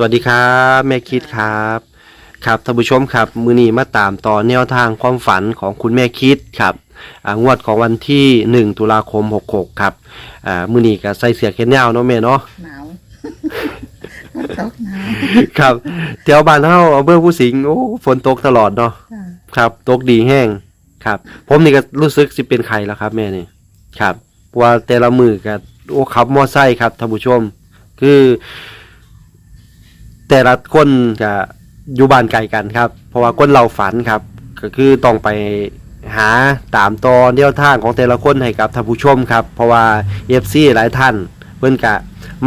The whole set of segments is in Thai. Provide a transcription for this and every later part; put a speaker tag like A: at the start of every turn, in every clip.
A: สวัสดีครับแม่คิดครับ ครับท่านผู้ชมครับมือนี้มาตามต่อแนวทางความฝันของคุณแม่คิดครับอ่างวดของวันที่ 1 ตุลาคม 66 ครับอ่ามือนี้ก็ใส่เสียแขนยาวเนาะแม่เนาะ
B: หนาวฝนตกหนาว
A: ครับแถวบ้านเฮาอำเภอผู้สิงห์โอ้ฝนตกตลอดเนาะ
B: จ้ะ
A: ครับตกดีแห้งครับ ผมนี่ก็รู้สึกสิเป็นไข้แล้วครับ แม่นี่ครับเพราะว่าแต่ละมือก็โอ้ขับมอไซค์ครับท่านผู้ชม คือ แต่ละคนจะอยู่บ้านไกลกันครับ เพราะว่าคนเราฝันครับ ก็คือต้องไปหาตามตอแนวทางของแต่ละคนให้กับท่านผู้ชมครับ เพราะว่าเอฟซีหลายท่านเพิ่อนกะ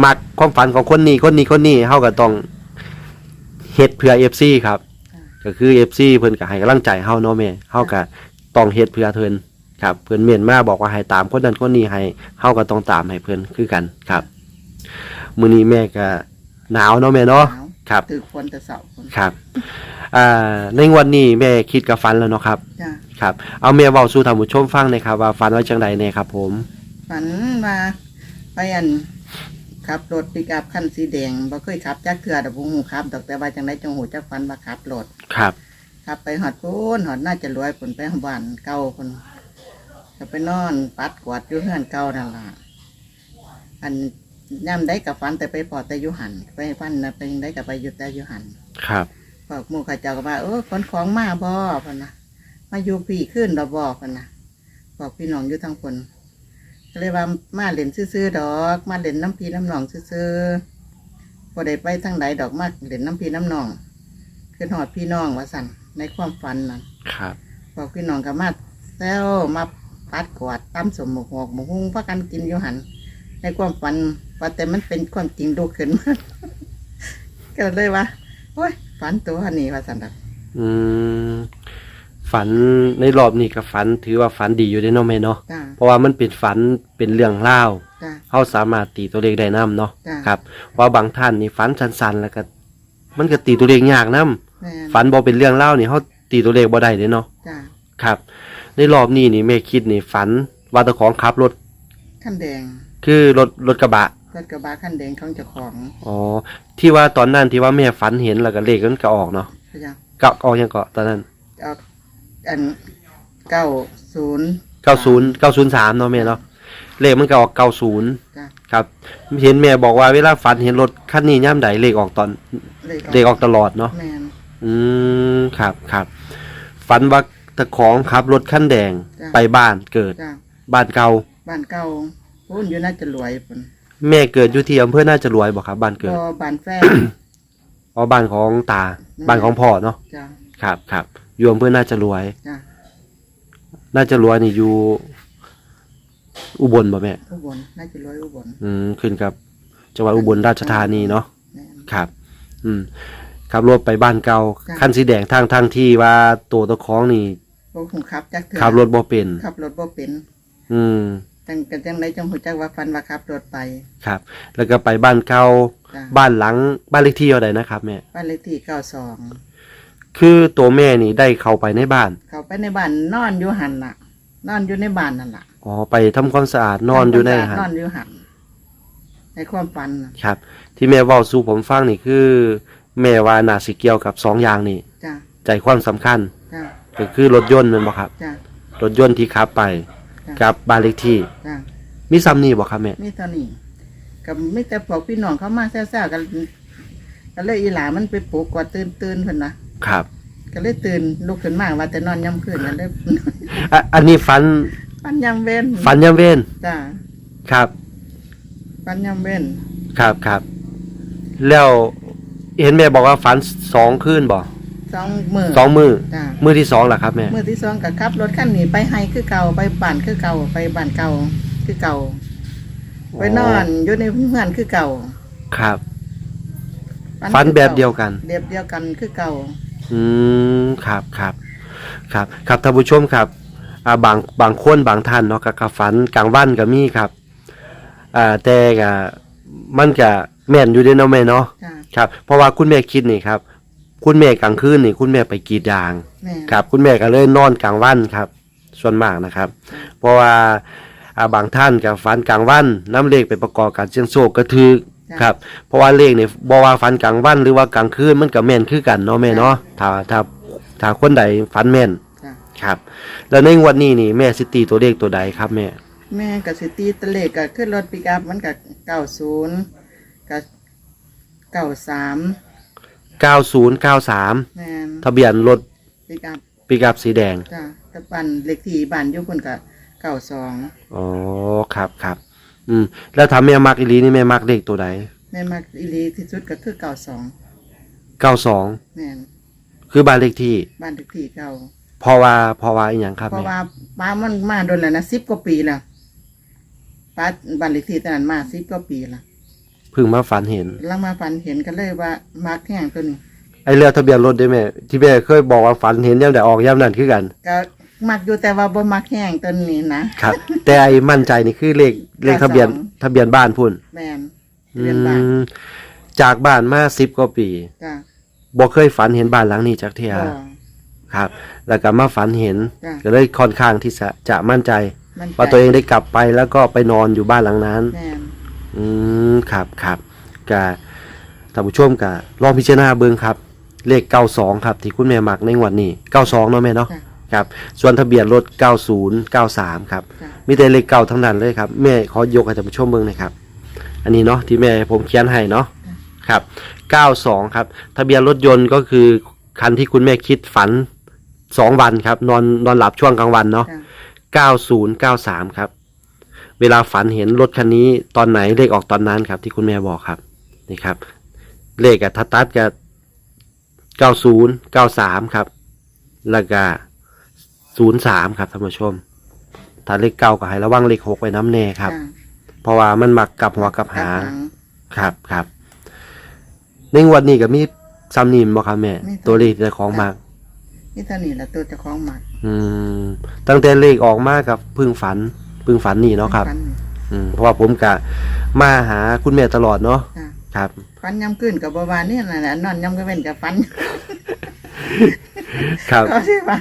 A: มักความฝันของคนนี้คนนี้คนนี้เฮาก็ต้องเฮ็ดเพื่อเอฟซีครับ ก็คือ FC เพิ่อนก็ให้กำลังใจเฮาเนาะแม่เฮาก็ต้องเฮ็ดเพื่อเพิ่นครับเพิ่อนเมียนมาบอกว่าให้ตามคนนั้นคนนี้ให้เฮาก็ต้องตามให้เพิ่อนคือกันครับมื้อนี้แม่ก็หนาวเนาะแม่เนาะ ครับ
B: ตื่นฝนแต่เสาฝน
A: ครับอ่าในงวันนี้แม่คิดกับฟันแล้วเนาะครับ
B: จ้ะ
A: ครับ เอาแม่เว้าสู่ท่านผู้ชมฟังหน่อยครับว่าฟันไว้จังใดแน่ครับ ผม
B: ฝันมาไปอันขับรถปิกอัพคันสีแดงบ่เคยขับจักเถื่อดอกบ่ฮู้ขับดอกแต่ว่าจังไดจังหูจักฝันว่าขับรถ
A: ครับ
B: ขับไปหอดพูนหอดน่าจะรวยผลไปหบ้านเก่าคนก็ไปนอนปัดกวาดอยู่เฮือนเก่านั่นล่ะอัน ย่ำได้กับฝันแต่ไปพอแต่อยุหันไปฟันนะไปได้กับไปอยุแต่อยุหัน
A: ครับ
B: บอกหมู่เข้าเจ้าก็ว่าเออขนของมาบ่พนนะมาอยู่พี่ขึ้นดอกบอกพนนะบอกพี่น้องอยู่ทั้งคนก็เลยว่ามาเล่นซื่อๆดอก มาเล่นน้ำพี่น้ำน้องซื่อๆพอได้ไปทางใดดอกมาเล่นน้ำพี่น้ำน้องขึ้นหอดพี่น้องว่าสั่นในความฝันนั่น
A: ครับ
B: บอกพี่น้องก็มาแซวมาปัดกวาดตั้มสมหมกหอกหมกหุ้งพักกันกินอยู่หันในความฝัน ว่าแต่มันเป็นความจริงดูขึ้นมา ก็เลยว่าโอ้ยฝันตัวนี้ว่าสันดอก
A: อืมฝันในรอบนี้ก็ฝันถือว่าฝันดีอยู่เด้เนาะแม่เนาะ
B: จ้า
A: เพราะว่ามันเป็นฝันเป็นเรื่องเล่าว
B: จ้า
A: เขาสามารถตีตัวเลขได้นํเนาะ
B: จ้ะ
A: ครับว่าบางท่านนี่ฝันสั้นๆแล้วก็ มันก็ตีตัวเลขยากนํ
B: แม่น
A: ฝันบ่เป็นเรื่องเล่าวนี่เขาตีตัวเลขบ่ได้เด้เนาะ
B: จ้า
A: ครับ ในรอบนี้นี่แม่คิดนี่ฝันว่าเจ้าของขับรถ
B: ขั้นแดง
A: คือรถรถกระบะ
B: รถกระบะขั้นแดงของเจ้าของ
A: อ๋อ ที่ว่าตอนนั้นที่ว่าแม่ฝันเห็นแล้วก็เลขมันก็ออกเนาะ
B: พะยา
A: ก็ออกยังก็ตอนนั้น
B: ออกอันเก้าศูนย์
A: 90 903เนาะแม่เนาะเลขมันก็ออก90
B: จ้า
A: ครับเห็นแม่บอกว่าเวลาฝันเห็นรถคันนี้ย่ำใดเลขออกตอน
B: เลข
A: เลขออกตลอดเนาะ
B: แมน
A: อืมครับครับฝันว่าตะของขับรถขั้นแดง
B: จ้ะ
A: ไปบ้านเกิด
B: จ้า
A: บ้านเก่า
B: บ้านเก่าพูนอยู่น่าจะรวยพุ่น
A: แม่เกิดอยู่ที่อำเภอน่าจะรวยบ่ครับบ้านเกิด
B: ก็บ้านแฟน
A: อ๋อบ้านของตา
B: อืม
A: บ้านของพ่อเนาะ
B: จ้า
A: ครับครับอยู่อำเภอน่าจะรวย
B: จ้า
A: น่าจะรวยนี่อยู่ อุบลบ่แม่
B: อุบลน่าจะรวยอุบล
A: อืมขึ้นกับจังหวัดอุบลราชธานีเนาะ
B: แม่น
A: ครับ อืมขับรถไปบ้านเก่า
B: จ้ะ
A: คันสีแดงทางทางที่ว่าตัวตะของนี่
B: บ่หูขับจักเถื่อ
A: ขับรถบ่เป็น
B: ขับรถบ่เป็น
A: อืม
B: จังกันจังไรจังหูจักว่าฟันว่าขับรถไป
A: ครับ แล้วก็ไปบ้านเก่า
B: จ้า
A: บ้านหลังบ้านเลขที่เท่าใดนะครับแม่
B: บ้านเลขที่เก้าสอง
A: คือตัวแม่นี่ได้เข้าไปในบ้าน
B: เขาไปในบ้านนอนอยู่หันน่ะ นอนอยู่ในบ้านนั่นล่ะ
A: อ๋อไปทำความสะอาดนอนอยู่ใน
B: ทำความสะ
A: หั
B: อาดนอนนอยู่หันในความฝันน่ะ
A: ครับ ที่แม่เว้าสู่ผมฟังนี่คือ แม่ว่าน่าสิเกี่ยวกับสองอย่างนี่
B: จ้า
A: ใจความสำคัญ
B: จ้า
A: ก็คือรถยนต์แมันบ่ครับ
B: จ้าร
A: ถยนต์ที่ขับไป
B: จ้ะ
A: กับบ้านเลขที่
B: จ้า
A: มีซ้ำนี่บ่ครับแม่
B: มีเท่านี้กับไม่แต่พวกพี่น้องเขามาแซ่ๆกันก็เลยอีหลามันไปปลุกกว่าตื่นตื่นเพิ่นนะครับ ก็เลยตื่นลุกขึ้นมาว่าแต่นอนย่ำคืนกันเลย
A: อะอันนี้ฝัน
B: ฟันย่ำเว้น
A: ฝันยามเว้น
B: จ้า
A: ครับ
B: ฟันย่ำเว้น
A: ครับครับ แล้วเห็นแม่บอกว่าฝันสองคืนบ่
B: สองมือ
A: สองมือ
B: จ้า
A: มือที่สองล่ะครับแม่
B: มือที่สองกับขับรถขั้นนี้ไปไฮคือเก่าไปบ้านคือเก่าไปบ้านเก่าคือเก่า ไปนอนอยู่ในเพื่อนคือเก่า
A: ครับฝันแบบเดียวกัน
B: เดียบเดียวกันคือเก่า
A: อืมครับครับครับ ครับท่านผู้ชมครับอ่าบางบางคนบางท่านเนาะก็ก็ฝันกลางวันก็มีครับอ่าแต่ก็มันก็แม่นอยู่เด้เนาะแม่เนาะ
B: จ้า
A: ครับ เพราะว่าคุณแม่คิดนี่ครับ คุณแม่กลางคืนนี่คุณแม่ไปกรีดยาง
B: แม่
A: ครับ คุณแม่ก็เลยนอนกลางวันครับ ส่วนมากนะครับ เพราะว่าอ่าบางท่านก็ฝันกลางวันน้ำเลขไปประกอบการเสี่ยงโชคก็ถือ
B: จ้ะ
A: ครับ เพราะว่าเลขนี่บ่ว่าฝันกลางวันหรือว่ากลางคืนมันก็แม่นคือกันเนาะแม่เนาะถ้าถ้าถ้าคนใดฝันแม่น
B: จ้ะ
A: ครับ แล้วในงวดนี้นี่แม่สิตีตัวเลขตัวใดครับแม่
B: แม่กับสิตีตะเลขกับขึ้นรถปิกอัพมันกับเก้าศูนย์กับเก้าสาม
A: 9093
B: แม่น
A: ทะเบียนรถ
B: ปิกอัพ
A: ปิกอัพสีแดง
B: จ้ะตะปันเลขที่บ้านอยุคนกับเก้าสอง
A: อ๋อ ครับครับ อืม แล้วถ้าแม่มักอีหลีนี่แม่มักเลขตัวใด
B: แม่มักอีหลีที่สุดก็คือเก้าสอง
A: 92
B: แม่น
A: คือบ้านเลขที่
B: บ้านเลขที่เก่า
A: เพราะว่าเพราะว่าอีหยังครับ
B: เพราะ
A: แม่
B: ว่าป้ามันมาโดนแล้วนะสิบกว่าปีแล้วป้าบ้านเลขที่ตอนนั้นมาสิบกว่าปีแล้ว
A: เพิ่งมาฝันเห็น
B: แล้วมาฝันเห็นกันเลยว่ามักแห้งตัวนี้
A: ไอ้เรือทะเบียนรถได้แม่ที่แม่เคยบอกว่าฝันเห็นยามใดออกยามนั้นคือกัน
B: ก็มักอยู่แต่ว่าบ่มักแห้งตัวนี้นะครับ
A: แต่ไอ้มั่นใจนี่คือเลขเลขทะเบียน
B: 92
A: ทะเบียนบ้านพุ่น
B: แม่น
A: อื
B: เรียนบ้าน
A: มจากบ้านมา10กว่าปี
B: จ้ะ
A: บ่เคยฝันเห็นบ้านหลังนี้จักเที่ย
B: ก็
A: ครับ แล้วก็มาฝันเห็น
B: จ้ะ
A: ก็เลยค่อนข้างที่จะจะมั่นใจ
B: มัน
A: ว่าตัวเองได้กลับไปแล้วก็ไปนอนอยู่บ้านหลังนั้น
B: แม่น
A: อืมครับครับกะท่านผู้ชมกะลองพิจารณาเบิ่งครับ เลข 92 ครับ ที่คุณแม่มักในงวดนี้ 92 เนาะแม่เนาะ
B: จ้ะ
A: ครับ ส่วนทะเบียนรถ 90 93 ครับ
B: จ้ะ
A: มีแต่เลขเก่าทั้งนั้นเลยครับ แม่ขอยกให้ท่านผู้ชมเบิ่งหนะครับ อันนี้เนาะที่แม่ผมเขียนให้เนาะครับ 92 ครับ ทะเบียนรถยนต์ก็คือคันที่คุณแม่คิดฝัน 2 วันครับ นอนนอนหลับช่วงกลางวันเนาะ
B: จ้ะ
A: 9093 ครับ เวลาฝันเห็นรถคันนี้ตอนไหนเลขออกตอนนั้นครับ ที่คุณแม่บอกครับนี่ครับ เลขอะทัดตัดกับ90 93ครับ แล้วก็03ครับท่านผู้ชม ถ้าเลขเก้าก็ให้ระวังเลขหกไว้น้ำแน่ครับ
B: จ้ะ
A: เพราะว่ามันมักกลับหัวกลับหาง
B: กลับ
A: ครับครับในงวดนี้ก็มีซ้ำนีมบ่ครับแม่
B: มีซ้ำ
A: ตัวเลขเจ้าของมาก
B: นี่เท่านี้แหละตัวเจ้าของหมัก
A: อืมตั้งแต่เลขออกมากับเพึ่งฝัน เพึ่งฝันนี่เนาะครับ
B: ฟัน
A: อืมเพราะว่าผมกะมาหาคุณแม่ตลอดเนาะ
B: จ้ะ
A: ครับ
B: ฟันยำขึ้นกับบวานนี่นั่นแหละนอนยำก็เป็นกับฟัน
A: ครับ
B: ก็ที่ว่า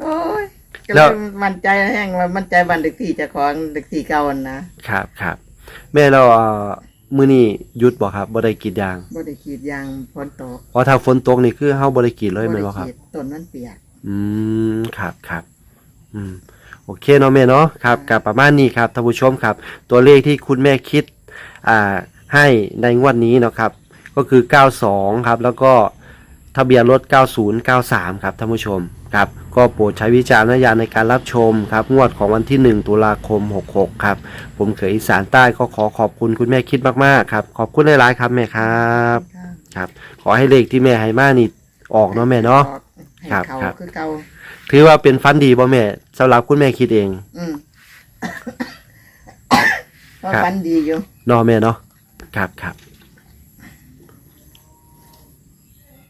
B: โอ้ยก็
A: แล้
B: เล
A: ว
B: ยมั่นใจแห้งว่ามั่นใจบันเด็กที่เจะของเด็กที่เก่านั่นนะครับ
A: ครับแม่เราเอ่อมื้อนี้หยุดบ่ครับบ่ได้กรีดยาง
B: บ่ได้ขีดยางฝนตก
A: เพราะถ้าฝนตกนี่คือเฮาบ่ได้กรีดเลยแม่นบ่ครับ
B: ขีดต้นมันเปียก
A: อืมครับครับ อืม โอเคเนาะแม่เนาะครับกับประมาณนี้ครับท่านผู้ชมครับ ตัวเลขที่คุณแม่คิดอ่าให้ในงวดนี้เนาะครับ ก็คือ 92 ครับ แล้วก็ทะเบียนรถ 9093 ครับท่านผู้ชมครับ ก็โปรดใช้วิจารณญาณในการรับชมครับ งวดของวันที่ 1 ตุลาคม 66 ครับ ผมเขยอีสานใต้ก็ขอขอบคุณคุณแม่คิดมากๆครับ ขอบคุณหลายๆครับแม่ครับ
B: ค่ะ
A: ครับ ขอให้เลขที่แม่ให้มานี่ออกเนาะแม่เนาะ
B: ให้
A: ครับ
B: เขา
A: ครับ
B: คือเก่า
A: ถือว่าเป็นฟันดีป่ะแม่สำหรับคุณแม่คิดเอง
B: อืมก็
A: ครับ
B: ฟันดีอยู่
A: เนาะแม่เนาะครับครับ